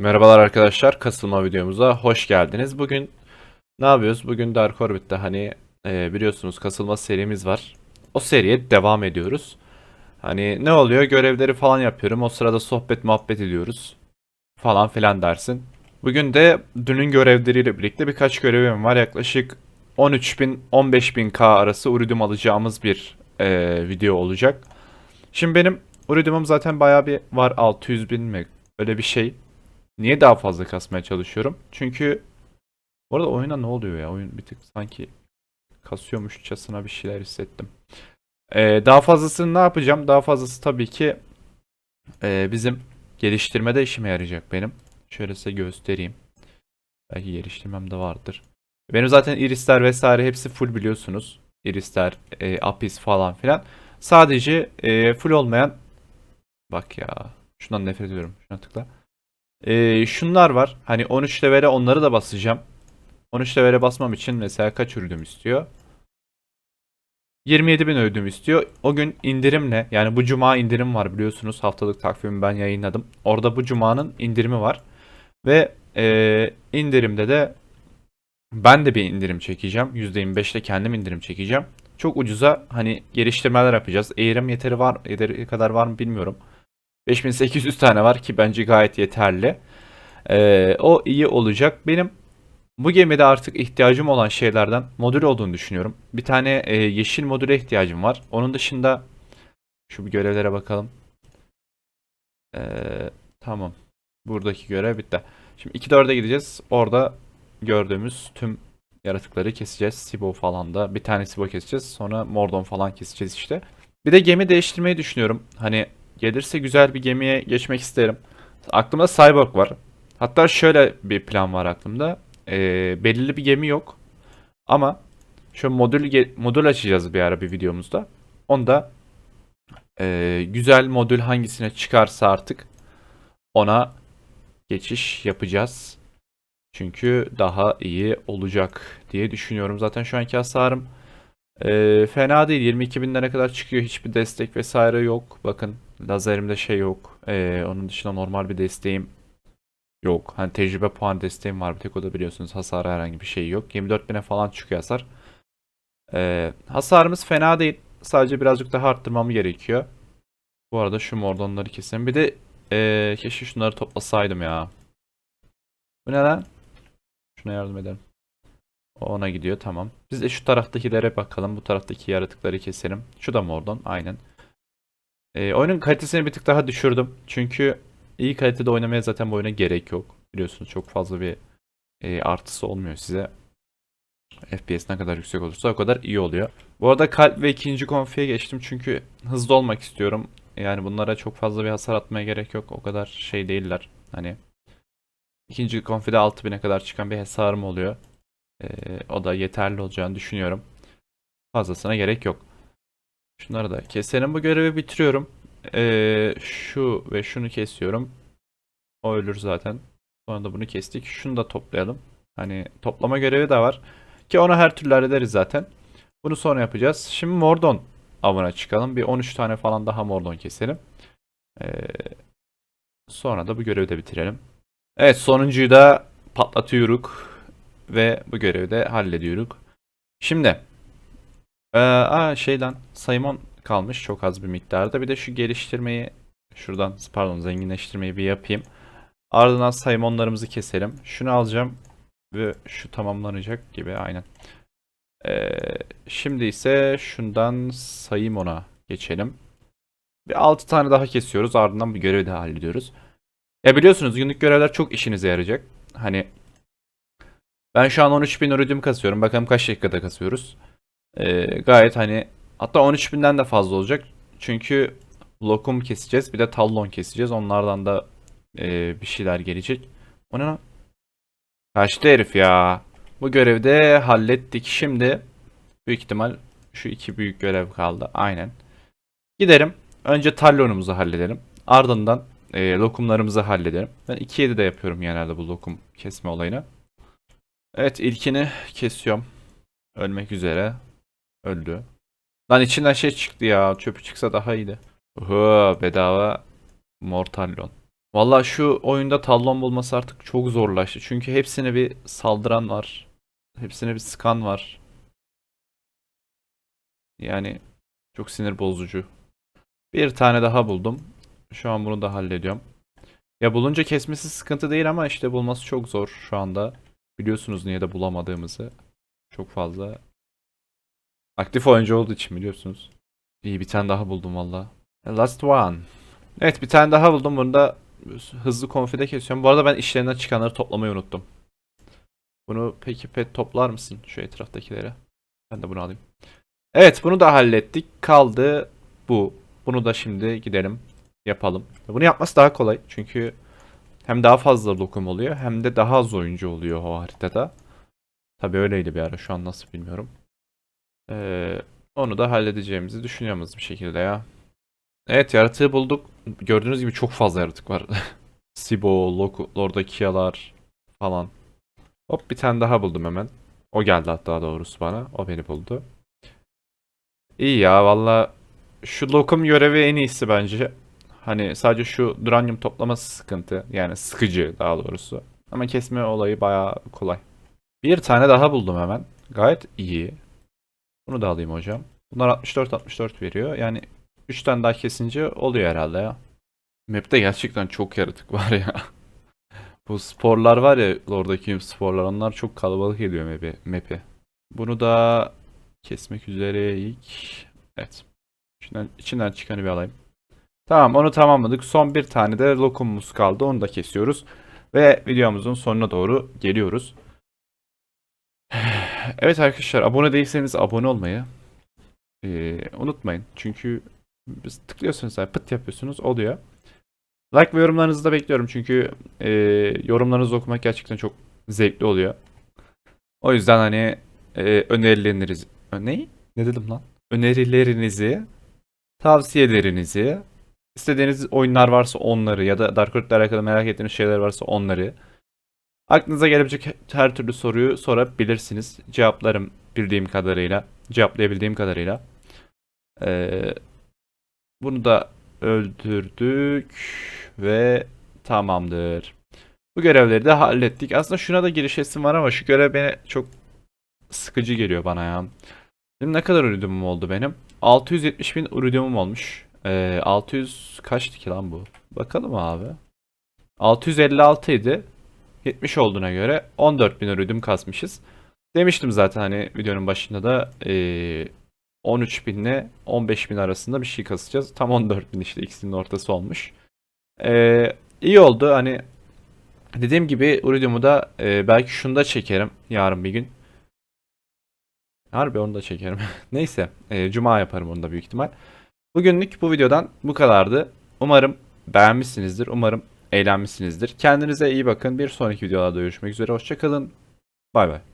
Merhabalar arkadaşlar, kasılma videomuza hoş geldiniz. Bugün ne yapıyoruz? Bugün Dark Orbit'te hani e, biliyorsunuz kasılma serimiz var. O seriye devam ediyoruz. Hani ne oluyor? Görevleri falan yapıyorum. O sırada sohbet muhabbet ediyoruz. Falan filan dersin. Bugün de dünün görevleriyle birlikte birkaç görevim var. Yaklaşık 13.000-15.000K arası uridium alacağımız bir e, video olacak. Şimdi benim uridiumum zaten bayağı bir var. 600 bin mi? Öyle bir şey. Niye daha fazla kasmaya çalışıyorum? Çünkü bu arada oyuna ne oluyor ya? Oyun bir tık sanki kasıyormuşçasına bir şeyler hissettim. Ee, daha fazlasını ne yapacağım? Daha fazlası tabii ki e, bizim geliştirmede işime yarayacak benim. Şöyle size göstereyim. Belki geliştirmem de vardır. Benim zaten irisler vesaire hepsi full biliyorsunuz. Irisler, e, apis falan filan. Sadece e, full olmayan bak ya şundan nefret ediyorum. Şuna tıkla. Ee, şunlar var. Hani 13 levele onları da basacağım. 13 levele basmam için mesela kaç ödüm istiyor? 27 bin ödüm istiyor. O gün indirimle yani bu cuma indirim var biliyorsunuz. Haftalık takvimi ben yayınladım. Orada bu cumanın indirimi var. Ve ee, indirimde de ben de bir indirim çekeceğim. %25'te kendim indirim çekeceğim. Çok ucuza hani geliştirmeler yapacağız. Eğrim yeteri var, yeteri kadar var mı bilmiyorum. 5800 tane var ki bence gayet yeterli. Ee, o iyi olacak. Benim bu gemide artık ihtiyacım olan şeylerden modül olduğunu düşünüyorum. Bir tane e, yeşil modüle ihtiyacım var. Onun dışında şu bir görevlere bakalım. Ee, tamam. Buradaki görev bitti. Şimdi 2-4'e gideceğiz. Orada gördüğümüz tüm yaratıkları keseceğiz. Sibo falan da. Bir tane Sibo keseceğiz. Sonra Mordon falan keseceğiz işte. Bir de gemi değiştirmeyi düşünüyorum. Hani Gelirse güzel bir gemiye geçmek isterim. Aklımda Cyborg var. Hatta şöyle bir plan var aklımda. Ee, belirli bir gemi yok. Ama şu modül modül açacağız bir ara bir videomuzda. Onda e, güzel modül hangisine çıkarsa artık ona geçiş yapacağız. Çünkü daha iyi olacak diye düşünüyorum. Zaten şu anki hasarım e, fena değil. 22 binlere kadar çıkıyor. Hiçbir destek vesaire yok. Bakın Lazerimde şey yok. Ee, onun dışında normal bir desteğim yok. Hani tecrübe puan desteğim var. Bir tek o da biliyorsunuz hasar herhangi bir şey yok. 24.000'e falan çıkıyor hasar. Ee, hasarımız fena değil. Sadece birazcık daha arttırmamı gerekiyor. Bu arada şu mordonları keselim. Bir de ee, keşke şunları toplasaydım ya. Bu ne lan? Şuna yardım ederim. O ona gidiyor tamam. Biz de şu taraftakilere bakalım. Bu taraftaki yaratıkları keselim. Şu da mordon aynen. E, oyunun kalitesini bir tık daha düşürdüm. Çünkü iyi kalitede oynamaya zaten bu oyuna gerek yok. Biliyorsunuz çok fazla bir e, artısı olmuyor size. FPS ne kadar yüksek olursa o kadar iyi oluyor. Bu arada kalp ve ikinci konfiye geçtim çünkü hızlı olmak istiyorum. Yani bunlara çok fazla bir hasar atmaya gerek yok. O kadar şey değiller. Hani ikinci konfide 6000'e kadar çıkan bir hasarım oluyor. Ee, o da yeterli olacağını düşünüyorum. Fazlasına gerek yok. Şunları da keselim. Bu görevi bitiriyorum. Ee, şu ve şunu kesiyorum. O ölür zaten. Sonra da bunu kestik. Şunu da toplayalım. Hani toplama görevi de var. Ki onu her türlü hallederiz zaten. Bunu sonra yapacağız. Şimdi Mordon avına çıkalım. Bir 13 tane falan daha Mordon keselim. Ee, sonra da bu görevi de bitirelim. Evet sonuncuyu da patlatıyoruz. Ve bu görevi de hallediyoruz. Şimdi ee, aa şey lan Simon kalmış çok az bir miktarda. Bir de şu geliştirmeyi şuradan pardon zenginleştirmeyi bir yapayım. Ardından Simonlarımızı keselim. Şunu alacağım ve şu tamamlanacak gibi aynen. Ee, şimdi ise şundan Simon'a geçelim. Bir 6 tane daha kesiyoruz. Ardından bir görevi de hallediyoruz. Ya biliyorsunuz günlük görevler çok işinize yarayacak. Hani ben şu an 13.000 iridium kasıyorum. Bakalım kaç dakikada kasıyoruz. Ee, gayet hani hatta 13.000'den de fazla olacak. Çünkü lokum keseceğiz. Bir de tallon keseceğiz. Onlardan da e, bir şeyler gelecek. O ne lan? Kaçtı herif ya. Bu görevi de hallettik. Şimdi büyük ihtimal şu iki büyük görev kaldı. Aynen. Gidelim. Önce tallonumuzu halledelim. Ardından e, lokumlarımızı halledelim. Ben 2.7 de yapıyorum genelde bu lokum kesme olayını. Evet ilkini kesiyorum. Ölmek üzere. Öldü. Lan içinden şey çıktı ya. Çöpü çıksa daha iyiydi. Oho bedava Mortallon. Valla şu oyunda talon bulması artık çok zorlaştı. Çünkü hepsine bir saldıran var. Hepsine bir sıkan var. Yani çok sinir bozucu. Bir tane daha buldum. Şu an bunu da hallediyorum. Ya bulunca kesmesi sıkıntı değil ama işte bulması çok zor şu anda. Biliyorsunuz niye de bulamadığımızı. Çok fazla. Aktif oyuncu olduğu için biliyorsunuz. İyi bir tane daha buldum valla. Last one. Evet bir tane daha buldum. Bunu da hızlı konfide kesiyorum. Bu arada ben işlerinden çıkanları toplamayı unuttum. Bunu peki pet toplar mısın şu etraftakileri? Ben de bunu alayım. Evet bunu da hallettik. Kaldı bu. Bunu da şimdi gidelim yapalım. Bunu yapması daha kolay. Çünkü hem daha fazla lokum oluyor hem de daha az oyuncu oluyor o haritada. Tabi öyleydi bir ara şu an nasıl bilmiyorum. Ee, onu da halledeceğimizi düşünüyoruz bir şekilde ya. Evet yaratığı bulduk. Gördüğünüz gibi çok fazla yaratık var. Sibo, Loku, Lorda Kialar falan. Hop bir tane daha buldum hemen. O geldi hatta doğrusu bana. O beni buldu. İyi ya valla şu lokum görevi en iyisi bence. Hani sadece şu duranyum toplaması sıkıntı. Yani sıkıcı daha doğrusu. Ama kesme olayı bayağı kolay. Bir tane daha buldum hemen. Gayet iyi. Bunu da alayım hocam. Bunlar 64-64 veriyor. Yani 3 tane daha kesince oluyor herhalde ya. Map'te gerçekten çok yaratık var ya. Bu sporlar var ya oradaki sporlar onlar çok kalabalık ediyor map'i. map'i. Bunu da kesmek üzereyik. Evet. İçinden, içinden çıkanı bir alayım. Tamam onu tamamladık. Son bir tane de lokumumuz kaldı. Onu da kesiyoruz. Ve videomuzun sonuna doğru geliyoruz. Evet arkadaşlar abone değilseniz abone olmayı e, unutmayın. Çünkü biz tıklıyorsunuz yani pıt yapıyorsunuz oluyor. Like ve yorumlarınızı da bekliyorum çünkü e, yorumlarınızı okumak gerçekten çok zevkli oluyor. O yüzden hani e, önerilerinizi ne? Ne dedim lan? Önerilerinizi, tavsiyelerinizi, istediğiniz oyunlar varsa onları ya da Dark Road'la alakalı merak ettiğiniz şeyler varsa onları aklınıza gelebilecek her türlü soruyu sorabilirsiniz. Cevaplarım bildiğim kadarıyla, cevaplayabildiğim kadarıyla. Ee, bunu da öldürdük ve tamamdır. Bu görevleri de hallettik. Aslında şuna da girişesim var ama şu görev beni çok sıkıcı geliyor bana ya. Şimdi ne kadar iridiumum oldu benim? 670 bin iridiumum olmuş. Ee, 600 kaçtı ki lan bu? Bakalım abi. 656 idi. 70 olduğuna göre 14 bin iridium kasmışız. Demiştim zaten hani videonun başında da ee, 13 bin ile 15 bin arasında bir şey kasacağız. Tam 14 bin işte ikisinin ortası olmuş. Ee, iyi oldu hani dediğim gibi iridiumu da ee, belki şunu da çekerim yarın bir gün. Harbi onu da çekerim. Neyse ee, cuma yaparım onu da büyük ihtimal. Bugünlük bu videodan bu kadardı. Umarım beğenmişsinizdir. Umarım eğlenmişsinizdir. Kendinize iyi bakın. Bir sonraki videolarda görüşmek üzere. Hoşçakalın. Bay bay.